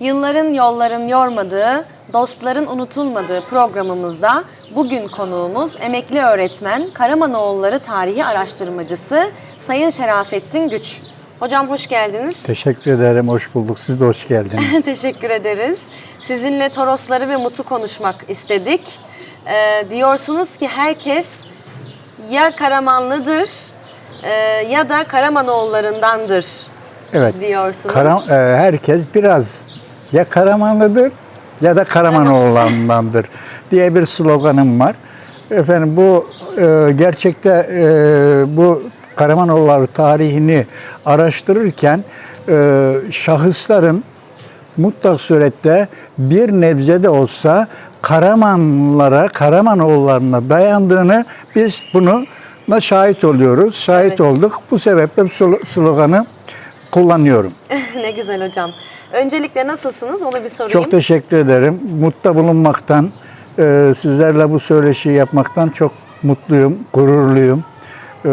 Yılların yolların yormadığı, dostların unutulmadığı programımızda bugün konuğumuz emekli öğretmen, Karamanoğulları tarihi araştırmacısı Sayın Şerafettin Güç. Hocam hoş geldiniz. Teşekkür ederim, hoş bulduk. Siz de hoş geldiniz. Teşekkür ederiz. Sizinle Torosları ve Mut'u konuşmak istedik. Ee, diyorsunuz ki herkes ya Karamanlıdır e, ya da Karamanoğullarındandır evet. diyorsunuz. Kara- e, herkes biraz ya Karamanlıdır ya da Karamanoğullarındandır diye bir sloganım var. Efendim bu e, gerçekte e, bu Karamanoğulları tarihini araştırırken e, şahısların mutlak surette bir nebze de olsa Karamanlara, Karamanoğullarına dayandığını biz bunu şahit oluyoruz. Şahit Evet. olduk. Bu sebeple sloganı kullanıyorum. ne güzel hocam. Öncelikle nasılsınız onu bir sorayım. Çok teşekkür ederim. Mutlu bulunmaktan, e, sizlerle bu söyleşiyi yapmaktan çok mutluyum, gururluyum. E,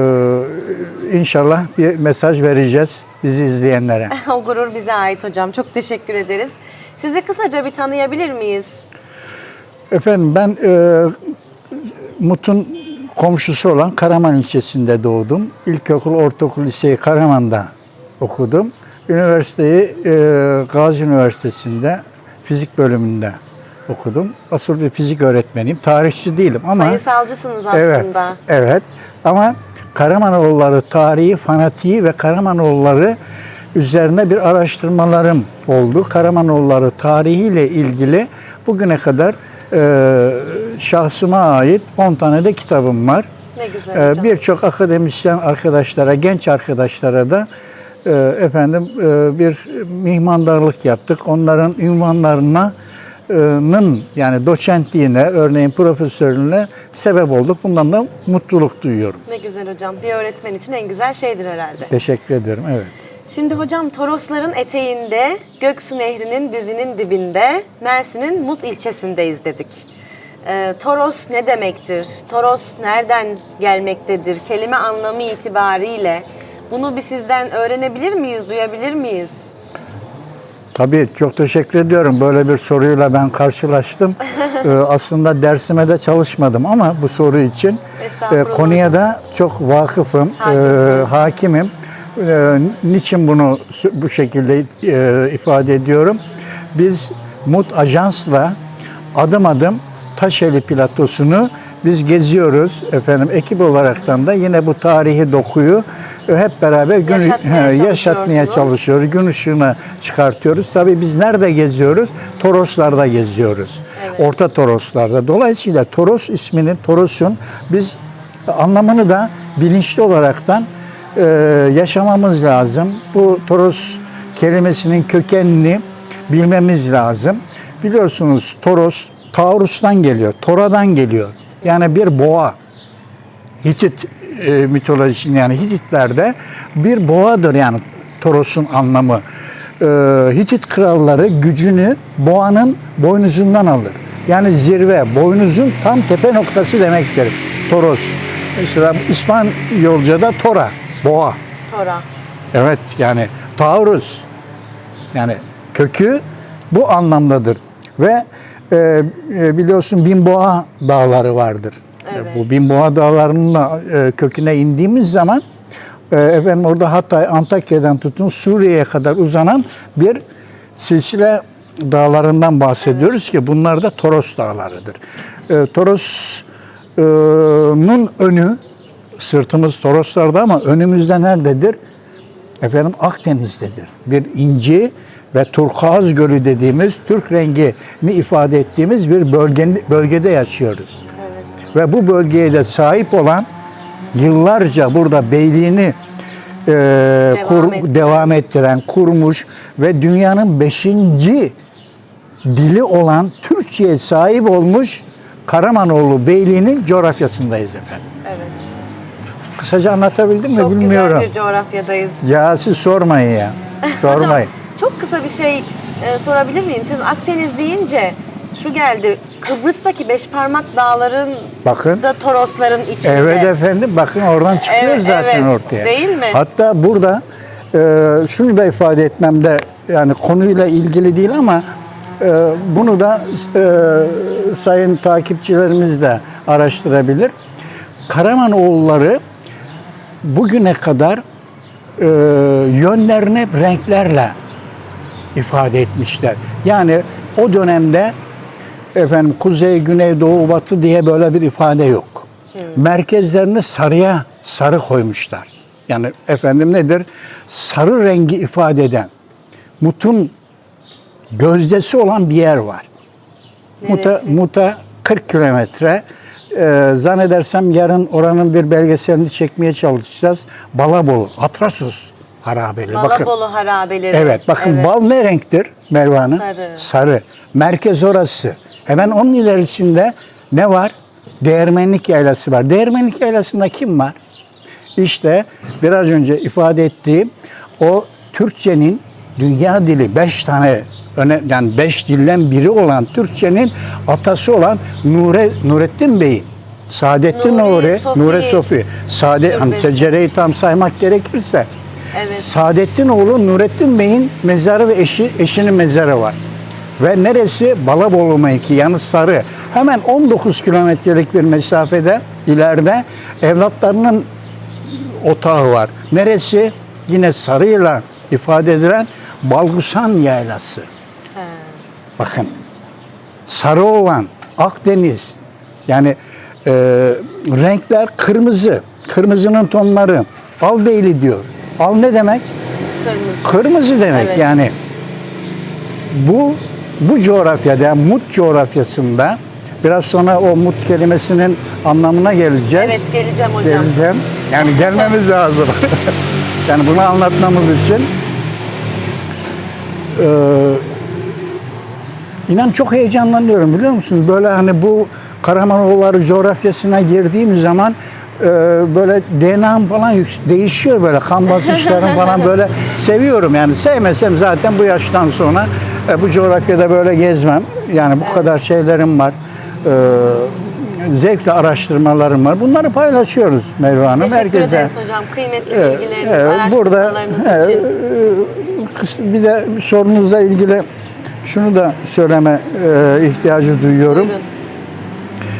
inşallah bir mesaj vereceğiz bizi izleyenlere. o gurur bize ait hocam. Çok teşekkür ederiz. Sizi kısaca bir tanıyabilir miyiz? Efendim ben e, Mut'un komşusu olan Karaman ilçesinde doğdum. İlkokul, ortaokul, liseyi Karaman'da okudum. Üniversiteyi e, Gazi Üniversitesi'nde fizik bölümünde okudum. Asıl bir fizik öğretmeniyim. Tarihçi değilim ama Sayısalcısınız aslında. Evet, evet. Ama Karamanoğulları tarihi, fanatiği ve Karamanoğulları üzerine bir araştırmalarım oldu. Karamanoğulları tarihiyle ilgili bugüne kadar e, şahsıma ait 10 tane de kitabım var. Ne güzel E. Birçok akademisyen arkadaşlara, genç arkadaşlara da efendim e, bir mihmandarlık yaptık. Onların ünvanlarına e, nın yani doçentliğine, örneğin profesörlüğüne sebep olduk. Bundan da mutluluk duyuyorum. Ne güzel hocam. Bir öğretmen için en güzel şeydir herhalde. Teşekkür ederim. Evet. Şimdi hocam Torosların eteğinde, Göksu Nehri'nin dizinin dibinde, Mersin'in Mut ilçesindeyiz dedik. Ee, Toros ne demektir? Toros nereden gelmektedir? Kelime anlamı itibariyle bunu bir sizden öğrenebilir miyiz, duyabilir miyiz? Tabii çok teşekkür ediyorum. Böyle bir soruyla ben karşılaştım. Ee, aslında dersime de çalışmadım ama bu soru için e, konuya da çok vakıfım, e, hakimim. E, niçin bunu bu şekilde e, ifade ediyorum? Biz MUT Ajans'la adım adım Taşeli Platosu'nu biz geziyoruz efendim ekip olaraktan da yine bu tarihi dokuyu e, hep beraber gün, Yaşatmaya he, yaşatmaya çalışıyoruz. Gün ışığına çıkartıyoruz. Tabii biz nerede geziyoruz? Toroslarda geziyoruz. Evet. Orta Toroslarda. Dolayısıyla Toros isminin, Toros'un biz anlamını da bilinçli olaraktan e, yaşamamız lazım. Bu Toros kelimesinin kökenini bilmemiz lazım. Biliyorsunuz Toros Taurus'tan geliyor, Tora'dan geliyor. Yani bir boğa. Hitit e, mitolojisinde yani Hititlerde bir boğadır yani Toros'un anlamı. E, Hitit kralları gücünü boğanın boynuzundan alır. Yani zirve, boynuzun tam tepe noktası demektir Toros. Mesela İspanyolca'da Tora, boğa. Tora. Evet yani Taurus yani kökü bu anlamdadır. Ve e, e, biliyorsun Binboğa dağları vardır. Evet. Bu Binboğa dağlarının da, e, köküne indiğimiz zaman e, efendim orada Hatay, Antakya'dan tutun Suriye'ye kadar uzanan bir silsile dağlarından bahsediyoruz ki bunlar da Toros dağlarıdır. E, Toros'un önü sırtımız Toroslarda ama önümüzde nerededir? efendim Akdeniz'dedir. Bir inci ve turkuaz gölü dediğimiz Türk rengini ifade ettiğimiz bir bölge, bölgede yaşıyoruz. Evet. Ve bu bölgeye de sahip olan yıllarca burada beyliğini e, kur- ettiren. devam ettiren, kurmuş ve dünyanın beşinci dili olan Türkçe'ye sahip olmuş Karamanoğlu Beyliği'nin coğrafyasındayız efendim. Evet. Kısaca anlatabildim mi Çok bilmiyorum. güzel bir coğrafyadayız. Ya siz sormayın ya. Sormayın. Çok kısa bir şey e, sorabilir miyim? Siz Akdeniz deyince şu geldi. Kıbrıs'taki beş parmak dağların Bakın. da Torosların içinde. Evet efendim bakın oradan çıkıyor Evet, zaten evet. ortaya. Değil mi? Hatta burada e, şunu da ifade etmemde yani konuyla ilgili değil ama e, bunu da e, sayın takipçilerimiz de araştırabilir. Karamanoğulları bugüne kadar e, yönlerini hep renklerle ifade etmişler. Yani o dönemde efendim kuzey, güney, doğu, batı diye böyle bir ifade yok. Merkezlerini sarıya sarı koymuşlar. Yani efendim nedir? Sarı rengi ifade eden mutun gözdesi olan bir yer var. Muta, Neresi? Muta 40 kilometre. Ee, zannedersem yarın oranın bir belgeselini çekmeye çalışacağız. Balabolu, Atrasus harabeli. Bakın. Balabolu harabeleri. Evet bakın Evet. bal ne renktir Merve Hanım? Sarı. Sarı. Merkez orası. Hemen onun ilerisinde ne var? Değirmenlik yaylası var. Değirmenlik yaylasında kim var? İşte biraz önce ifade ettiğim o Türkçenin dünya dili beş tane öne, yani beş dilden biri olan Türkçenin atası olan Nure, Nurettin Bey'in Saadettin Nuri Nuri, Sofi. Nure Sofi. Saadet, hani tam saymak gerekirse Evet. Saadettin oğlu Nurettin Bey'in mezarı ve eşi, eşinin mezarı var. Ve neresi? Balabolu mevki yani Sarı. Hemen 19 kilometrelik bir mesafede ileride evlatlarının otağı var. Neresi? Yine sarıyla ifade edilen Balgusan Yaylası. He. Bakın sarı olan Akdeniz yani e, renkler kırmızı. Kırmızının tonları aldeyli diyor. Al ne demek? Kırmızı. Kırmızı demek Evet. yani. Bu bu coğrafyada Mut coğrafyasında biraz sonra o Mut kelimesinin anlamına geleceğiz. Evet geleceğim hocam. Geleceğim. Yani gelmemiz lazım. yani bunu anlatmamız için. Ee, inan çok heyecanlanıyorum biliyor musunuz? Böyle hani bu Karamanoğulları coğrafyasına girdiğim zaman e, böyle DNA'm falan değişiyor böyle kan basınçlarım falan böyle seviyorum yani sevmesem zaten bu yaştan sonra e, bu coğrafyada böyle gezmem yani bu kadar şeylerim var e, zevkle araştırmalarım var bunları paylaşıyoruz Merve Hanım Teşekkür herkese. ederiz hocam. Kıymetli Evet, bilgileriniz, burada araştırmalarınız evet, için. e, kıs- bir de sorunuzla ilgili şunu da söyleme e, ihtiyacı duyuyorum. Buyurun.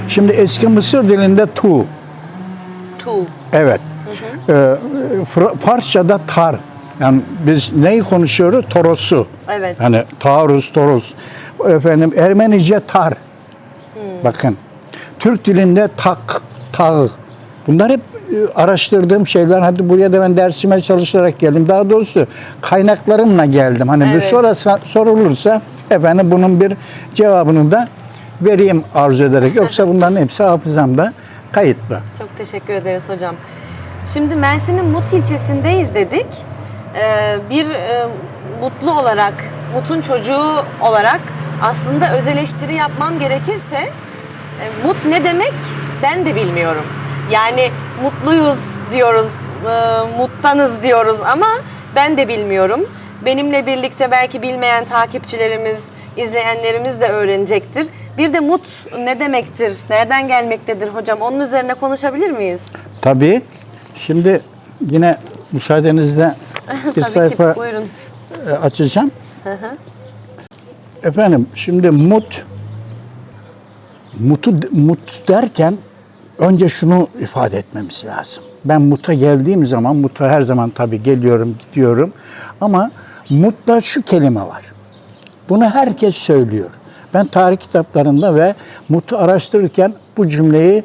Şimdi eski Mısır dilinde tu, Evet. E, Fra- Farsça'da tar. Yani biz neyi konuşuyoruz? Toros'u. Evet. Hani taarruz, toros. Efendim Ermenice tar. Bakın. Türk dilinde tak, tağ. Bunlar hep e, araştırdığım şeyler. Hadi buraya da ben dersime çalışarak geldim. Daha doğrusu kaynaklarımla geldim. Hani bir Evet. sorarsa, sorulursa efendim bunun bir cevabını da vereyim arzu ederek. Yoksa bunların hepsi hafızamda kayıtlı. Çok teşekkür ederiz hocam. Şimdi Mersin'in Mut ilçesindeyiz dedik. Ee, bir e, mutlu olarak, Mut'un çocuğu olarak aslında öz eleştiri yapmam gerekirse e, Mut ne demek ben de bilmiyorum. Yani mutluyuz diyoruz, e, muttanız diyoruz ama ben de bilmiyorum. Benimle birlikte belki bilmeyen takipçilerimiz, izleyenlerimiz de öğrenecektir. Bir de mut ne demektir, nereden gelmektedir hocam? Onun üzerine konuşabilir miyiz? Tabii. Şimdi yine müsaadenizle bir sayfa ki buyurun. e, açacağım. Efendim şimdi mut mutu mut derken önce şunu ifade etmemiz lazım. Ben muta geldiğim zaman muta her zaman tabii geliyorum gidiyorum ama mutta şu kelime var. Bunu herkes söylüyor. Ben tarih kitaplarında ve mutu araştırırken bu cümleyi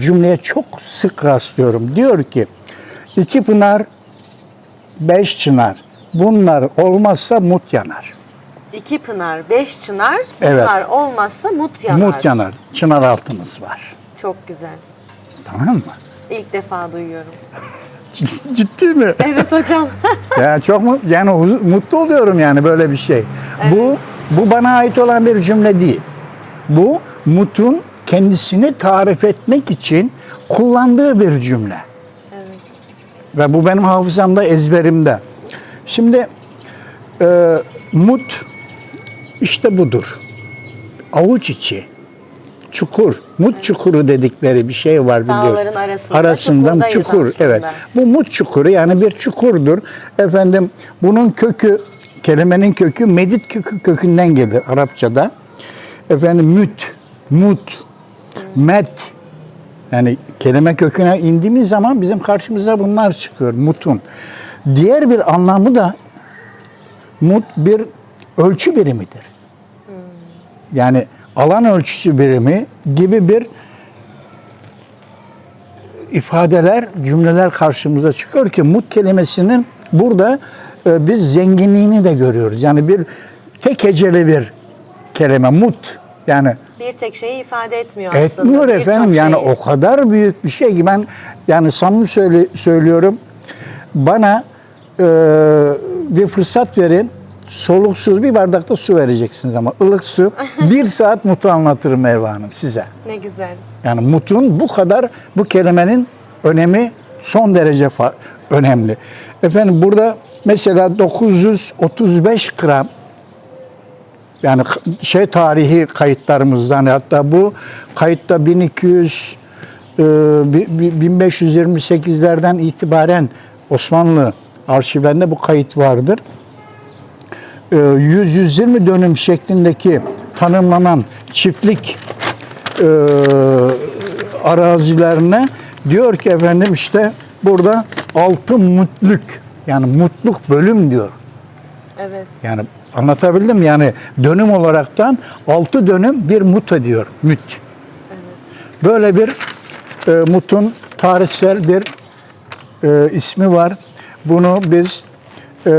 cümleye çok sık rastlıyorum. Diyor ki iki pınar beş çınar. Bunlar olmazsa mut yanar. İki pınar, beş çınar. Evet. Bunlar olmazsa mut yanar. Mut yanar. Çınar altımız var. Çok güzel. Tamam mı? İlk defa duyuyorum. Ciddi mi? Evet hocam. ya çok mu? Yani mutlu oluyorum yani böyle bir şey. Bu bu bana ait olan bir cümle değil. Bu mutun kendisini tarif etmek için kullandığı bir cümle. Ve bu benim hafızamda, ezberimde. Şimdi e, mut işte budur. Avuç içi, çukur, mut çukuru dedikleri bir şey var biliyorsun. Dağların arasında, Arasından çukur, aslında. evet. Bu mut çukuru yani bir çukurdur. Efendim bunun kökü kelimenin kökü medit kökü kökünden gelir Arapçada. Efendim müt, mut, met. Yani kelime köküne indiğimiz zaman bizim karşımıza bunlar çıkıyor. Mutun. Diğer bir anlamı da mut bir ölçü birimidir. Yani alan ölçüsü birimi gibi bir ifadeler, cümleler karşımıza çıkıyor ki mut kelimesinin burada e, biz zenginliğini de görüyoruz. Yani bir tek heceli bir kelime mut. Yani Bir tek şeyi ifade etmiyor aslında. etmiyor efendim. Yani o kadar büyük bir şey ki ben yani samimi söyle, söylüyorum. Bana e, bir fırsat verin. Soluksuz bir bardakta su vereceksiniz ama ılık su. bir saat mutu anlatırım Merve Hanım size. Ne güzel. Yani mutun bu kadar bu kelimenin önemi son derece önemli. Efendim burada mesela 935 gram yani şey tarihi kayıtlarımızdan hatta bu kayıtta 1200 e, bi- bi- 1528'lerden itibaren Osmanlı arşivlerinde bu kayıt vardır. E, 100-120 dönüm şeklindeki tanımlanan çiftlik e, arazilerine diyor ki efendim işte burada altı mutluk yani mutluk bölüm diyor. Evet. Yani anlatabildim yani dönüm olaraktan altı dönüm bir mut ediyor müt. Böyle bir e, mutun tarihsel bir e, ismi var. Bunu biz e,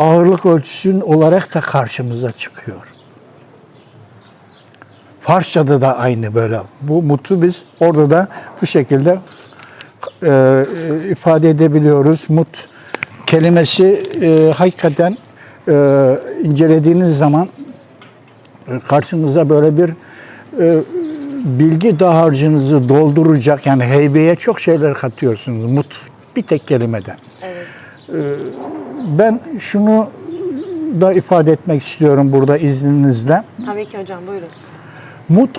ağırlık ölçüsün olarak da karşımıza çıkıyor. Farsçada da aynı böyle. Bu mutu biz orada da bu şekilde e, e, ifade edebiliyoruz. Mut kelimesi e, hakikaten e, incelediğiniz zaman e, karşınıza böyle bir e, bilgi dağarcığınızı dolduracak yani heybeye çok şeyler katıyorsunuz mut bir tek kelimeden. Evet. Ben şunu da ifade etmek istiyorum burada izninizle. Tabii ki hocam buyurun. Mut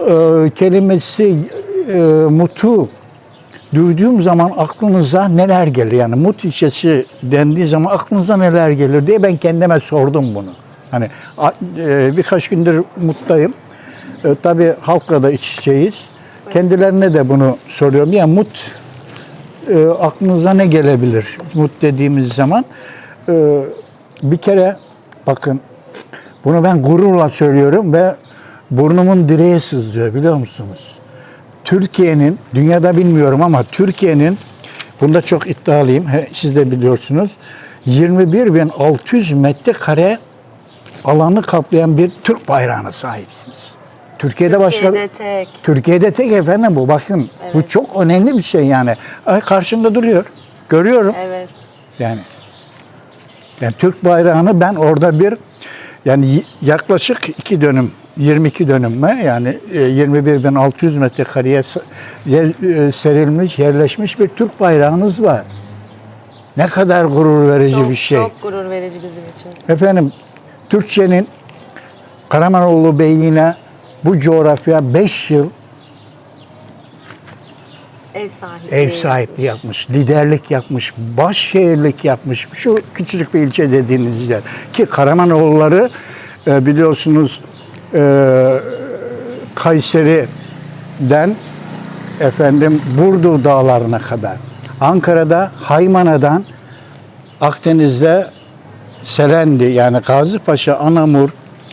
e, kelimesi e, mutu duyduğum zaman aklınıza neler gelir? Yani mut ilçesi dendiği zaman aklınıza neler gelir diye ben kendime sordum bunu. Hani e, birkaç gündür muttayım. E, tabii halkla da iç içeyiz. Kendilerine de bunu soruyorum. Ya mut e, aklınıza ne gelebilir? Mut dediğimiz zaman e, bir kere bakın bunu ben gururla söylüyorum ve burnumun direğe sızlıyor biliyor musunuz? Türkiye'nin, dünyada bilmiyorum ama Türkiye'nin, bunda çok iddialıyım, siz de biliyorsunuz, 21.600 metrekare alanı kaplayan bir Türk bayrağına sahipsiniz. Türkiye'de başka... Türkiye'de tek. Türkiye'de tek efendim bu. Bakın bu çok önemli bir şey yani. Karşımda duruyor. Görüyorum. Evet. Yani yani Türk bayrağını ben orada bir yani yaklaşık iki dönüm 22 dönüm mü yani e, 21.600 metrekareye s- yer- e, serilmiş, yerleşmiş bir Türk bayrağınız var. Ne kadar gurur verici Çok, bir şey. çok gurur verici bizim için. Efendim Türkçenin Karamanoğlu Beyliğine bu coğrafya 5 yıl Ev sahipliği. ev sahipliği yapmış, liderlik yapmış, başşehirlik yapmış. Şu küçücük bir ilçe dediğiniz yer. Ki Karamanoğulları e, biliyorsunuz e, Kayseri'den efendim Burdur dağlarına kadar. Ankara'da Haymana'dan Akdeniz'de Selendi yani Gazipaşa, Anamur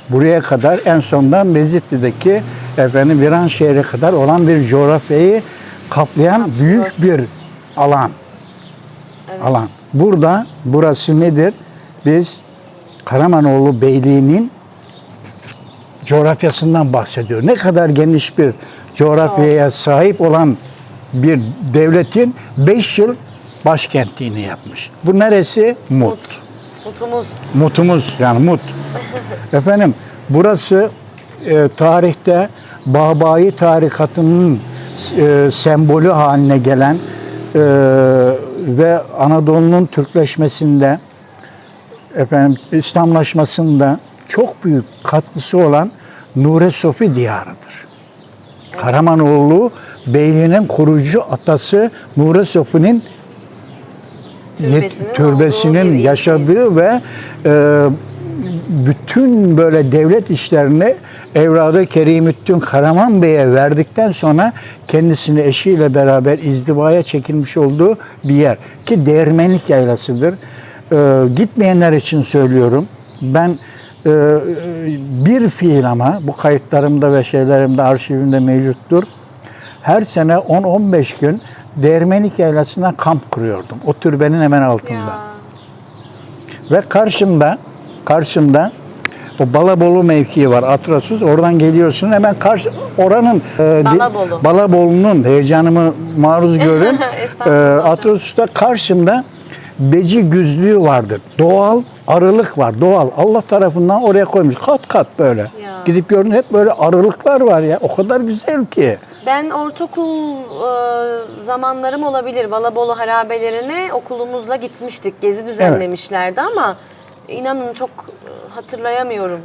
buraya kadar en sondan Mezitli'deki efendim Viranşehir'e kadar olan bir coğrafyayı kaplayan Kapsıyor. büyük bir alan. Alan. Burada burası nedir? Biz Karamanoğlu Beyliği'nin coğrafyasından bahsediyor. Ne kadar geniş bir coğrafyaya sahip olan bir devletin 5 yıl başkentliğini yapmış. Bu neresi? Mut. Mutumuz. Mutumuz yani mut. Efendim burası e, tarihte Babai tarikatının e, sembolü haline gelen e, ve Anadolu'nun Türkleşmesinde efendim İslamlaşmasında çok büyük katkısı olan Nure Sofi diyarıdır. Karamanoğlu Beyliği'nin kurucu atası Nure Sofi'nin Türbesinin türbesinin yaşadığı ve e, bütün böyle devlet işlerini Evradı Kerimüddin Karaman Bey'e verdikten sonra kendisini eşiyle beraber izdivaya çekilmiş olduğu bir yer. Ki Değirmenlik Yaylası'dır. E, gitmeyenler için söylüyorum. Ben e, bir fiil ama bu kayıtlarımda ve şeylerimde arşivimde mevcuttur. Her sene 10-15 gün Değirmenlik Yaylası'na kamp kuruyordum. O türbenin hemen altında. Ya. Ve karşımda, karşımda o Balabolu mevkii var Atrasus. Oradan geliyorsun hemen karşı oranın e, Balabolu. Balabolu'nun heyecanımı maruz görün. Hocam. Atrasus'ta karşımda beci güzlüğü vardır. Doğal arılık var. Doğal. Allah tarafından oraya koymuş. Kat kat böyle. Ya. Gidip gördün hep böyle arılıklar var ya. O kadar güzel ki. Ben ortaokul e, zamanlarım olabilir. Balabolu harabelerine okulumuzla gitmiştik. Gezi düzenlemişlerdi ama inanın çok e, hatırlayamıyorum.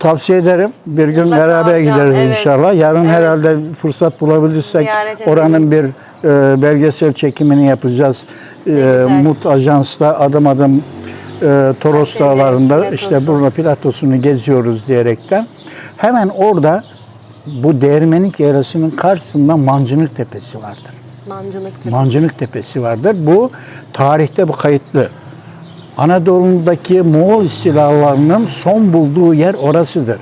Tavsiye ederim. Bir gün Mutlaka beraber hocam, gideriz evet. inşallah. Yarın Evet. herhalde fırsat bulabilirsek Ziyaret edelim. oranın bir e, belgesel çekimini yapacağız. E, güzel. Mut Ajans'ta adım adım e, Toros Dağları'nda platosu. işte burada platosunu geziyoruz diyerekten. Hemen orada bu Değirmenlik Yarası'nın karşısında Mancınık Tepesi vardır. Mancınık. Mancınık Tepesi vardır. Bu tarihte bu kayıtlı. Anadolu'daki Moğol istilalarının son bulduğu yer orasıdır.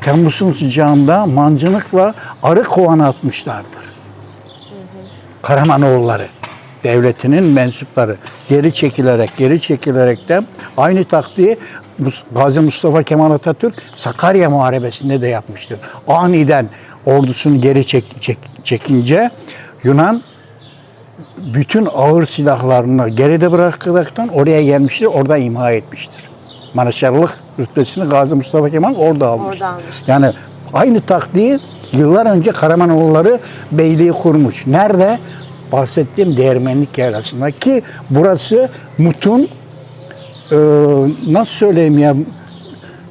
Temmuz'un sıcağında mancınıkla arı kovanı atmışlardır. Karamanoğulları devletinin mensupları geri çekilerek geri çekilerek de aynı taktiği Gazi Mustafa Kemal Atatürk Sakarya Muharebesi'nde de yapmıştır. Aniden ordusunu geri çek, çek- çekince Yunan bütün ağır silahlarını geride bırakaraktan oraya gelmiştir, orada imha etmiştir. Maraşarlık rütbesini Gazi Mustafa Kemal orada almıştır. almıştır. Yani aynı taktiği yıllar önce Karamanoğulları beyliği kurmuş. Nerede? Bahsettiğim Değirmenlik Yaylası'nda ki burası Mut'un e, nasıl söyleyeyim ya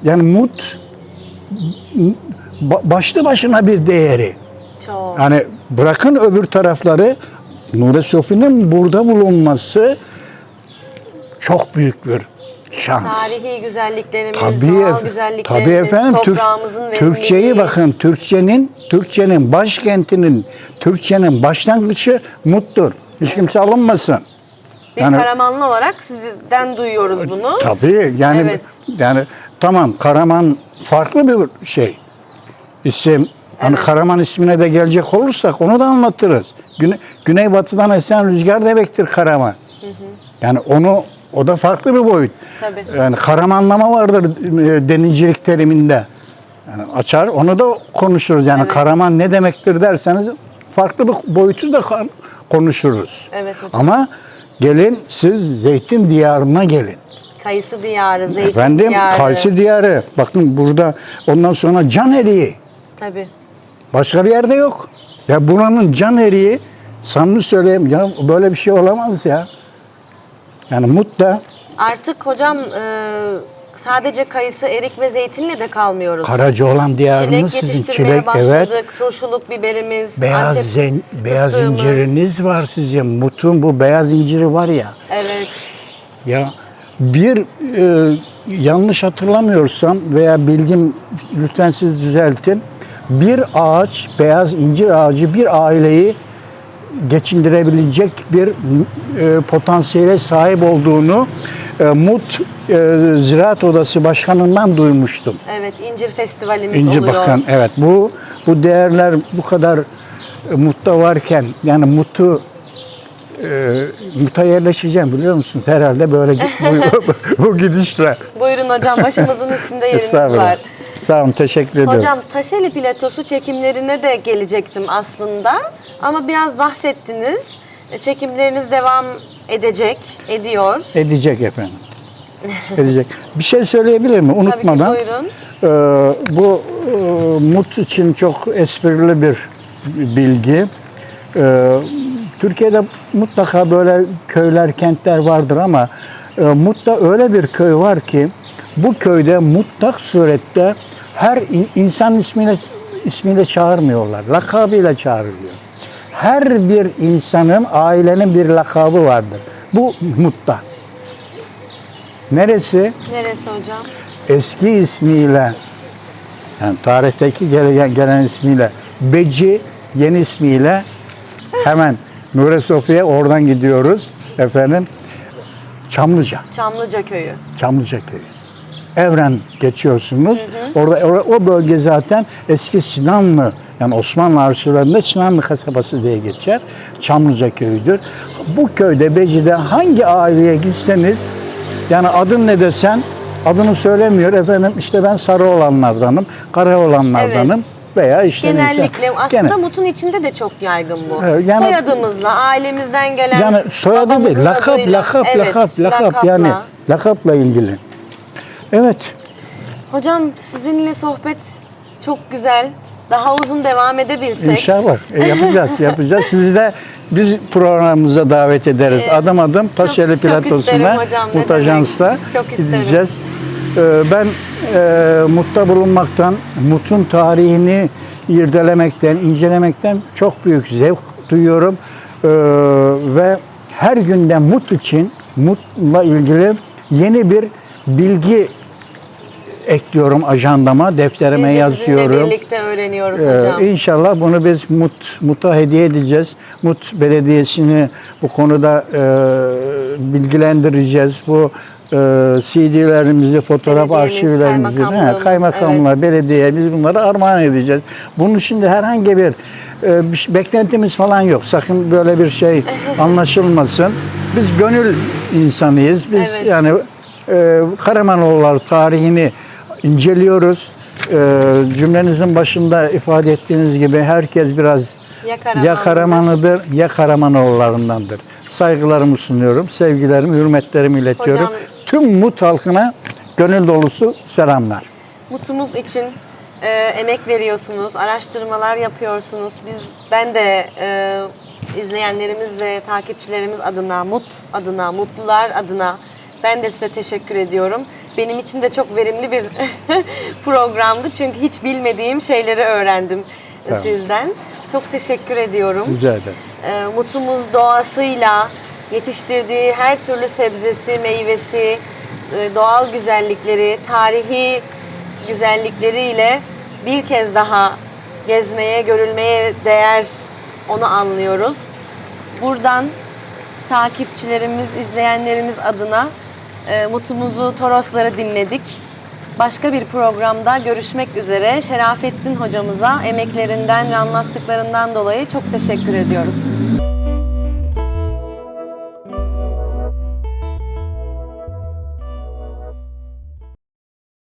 yani Mut ba- başlı başına bir değeri. Çok. Yani bırakın öbür tarafları Nure Sofi'nin burada bulunması çok büyük bir şans. Tarihi güzelliklerimiz, Tabii, doğal güzelliklerimiz, tabii efendim Türk, toprağımızın verimliliği. Türkçeyi bakın Türkçenin Türkçenin başkentinin Türkçenin başlangıcı Mut'tur. Hiç kimse alınmasın. Bir yani- Karamanlı olarak sizden duyuyoruz bunu. Tabii yani Evet. yani tamam Karaman farklı bir şey. İsim hani Evet. Karaman ismine de gelecek olursak onu da anlatırız. Güne, güneybatıdan esen rüzgar demektir Karaman. Yani onu o da farklı bir boyut. Tabii. Yani karamanlama vardır e, denizcilik teriminde. Yani açar onu da konuşuruz. Yani Evet. karaman ne demektir derseniz farklı bir boyutu da konuşuruz. Evet hocam. Ama gelin siz zeytin diyarına gelin. Kayısı diyarı, zeytin Efendim diyarı. Kaysı diyarı. Bakın burada ondan sonra can eriği. Tabii. Başka bir yerde yok. Ya buranın can eriği samimi söyleyeyim ya böyle bir şey olamaz ya. Yani Mut'ta Artık hocam e, sadece kayısı, erik ve zeytinle de kalmıyoruz. Karacaoğlan diyarınız Çilek sizin yetiştirmeye çilek başladık. evet. Turşuluk biberimiz, Beyaz Antep zen, beyaz fıstığımız. inciriniz var sizin. Mut'un bu beyaz inciri var ya. Evet. Ya bir e, yanlış hatırlamıyorsam veya bilgim lütfen siz düzeltin. Bir ağaç, beyaz incir ağacı bir aileyi geçindirebilecek bir e, potansiyele sahip olduğunu e, Mut e, Ziraat Odası Başkanı'ndan duymuştum. Evet, incir festivalimiz İnci oluyor. Bakan evet bu bu değerler bu kadar e, Mut'ta varken yani Mut'u e, Mut'a yerleşeceğim biliyor musunuz? Herhalde böyle bu, bu gidişle. Buyurun hocam, başımızın üstünde yeriniz var. Sağ olun, teşekkür ederim. Hocam Taşeli Platosu çekimlerine de gelecektim aslında. Ama biraz bahsettiniz. E, Çekimleriniz devam edecek, ediyor. Edecek efendim. Edecek. Bir şey söyleyebilir mi? Unutmadan. Tabii ki buyurun. Ee, bu e, Mut için çok esprili bir bilgi. Ee, Türkiye'de mutlaka böyle köyler, kentler vardır ama e, Mut'ta öyle bir köy var ki bu köyde mutlak surette her in- insan ismiyle ismiyle çağırmıyorlar. Lakabıyla çağrılıyor. Her bir insanın, ailenin bir lakabı vardır. Bu Mut'ta. Neresi? Neresi hocam? Eski ismiyle, yani tarihteki gelen, gelen ismiyle Beci, yeni ismiyle hemen Nure Sofya oradan gidiyoruz efendim. Çamlıca. Çamlıca köyü. Çamlıca köyü. Evren geçiyorsunuz. Orada o- o bölge zaten eski Sinanlı yani Osmanlı arşivlerinde Sinanlı kasabası diye geçer. Çamlıca köyüdür. Bu köyde Beci'de hangi aileye gitseniz yani adın ne desen adını söylemiyor efendim işte ben sarı olanlardanım, kara olanlardanım Evet. Veya işte neyse. Genellikle aslında Gene- Mut'un içinde de çok yaygın bu. Evet, yani- Soyadımızla, ailemizden gelen yani soyadı değil, lakap, adıyla. lakap, Evet, lakap, lakap lakapla. yani lakapla ilgili. Evet. Hocam sizinle sohbet çok güzel. Daha uzun devam edebilsek. İnşallah. E, yapacağız, yapacağız. Sizi de biz programımıza davet ederiz. adım adım Taşeli çok isterim Platosu'na, hocam, ne Mut Ajans'ta demek. Çok isterim. gideceğiz. Ee, Ben e, Mut'ta bulunmaktan, Mut'un tarihini irdelemekten, incelemekten çok büyük zevk duyuyorum. Ee, ve her günde Mut için, Mut'la ilgili yeni bir bilgi ekliyorum ajandama, Biz defterime de sizinle yazıyorum. birlikte öğreniyoruz Ee, hocam. İnşallah bunu biz MUT, MUT'a hediye edeceğiz. MUT Belediyesi'ni bu konuda e, bilgilendireceğiz. Bu e, CD'lerimizi, fotoğraf Belediyemiz, arşivlerimizi, kaymakamlığımız, he, kaymakamlar, belediye biz bunları armağan edeceğiz. Bunun şimdi herhangi bir, e, bir beklentimiz falan yok. Sakın böyle bir şey anlaşılmasın. Biz gönül insanıyız. Biz Evet. yani e, Karamanoğulları tarihini inceliyoruz. E, cümlenizin başında ifade ettiğiniz gibi herkes biraz Ya ya Karamanlıdır. Karamanlıdır ya Karamanoğullarındandır. Saygılarımı sunuyorum, sevgilerimi, hürmetlerimi iletiyorum. Hocam- Tüm Mut halkına gönül dolusu selamlar. Mutumuz için e, emek veriyorsunuz, araştırmalar yapıyorsunuz. Biz, ben de e, izleyenlerimiz ve takipçilerimiz adına, Mut adına, Mutlular adına ben de size teşekkür ediyorum. Benim için de çok verimli bir programdı çünkü hiç bilmediğim şeyleri öğrendim sizden. Çok teşekkür ediyorum. Rica ederim. E, mutumuz doğasıyla yetiştirdiği her türlü sebzesi, meyvesi, e, doğal güzellikleri, tarihi güzellikleriyle bir kez daha gezmeye, görülmeye değer onu anlıyoruz. Buradan takipçilerimiz, izleyenlerimiz adına e, mutumuzu, Torosları dinledik. Başka bir programda görüşmek üzere. Şerafettin hocamıza emeklerinden ve anlattıklarından dolayı çok teşekkür ediyoruz.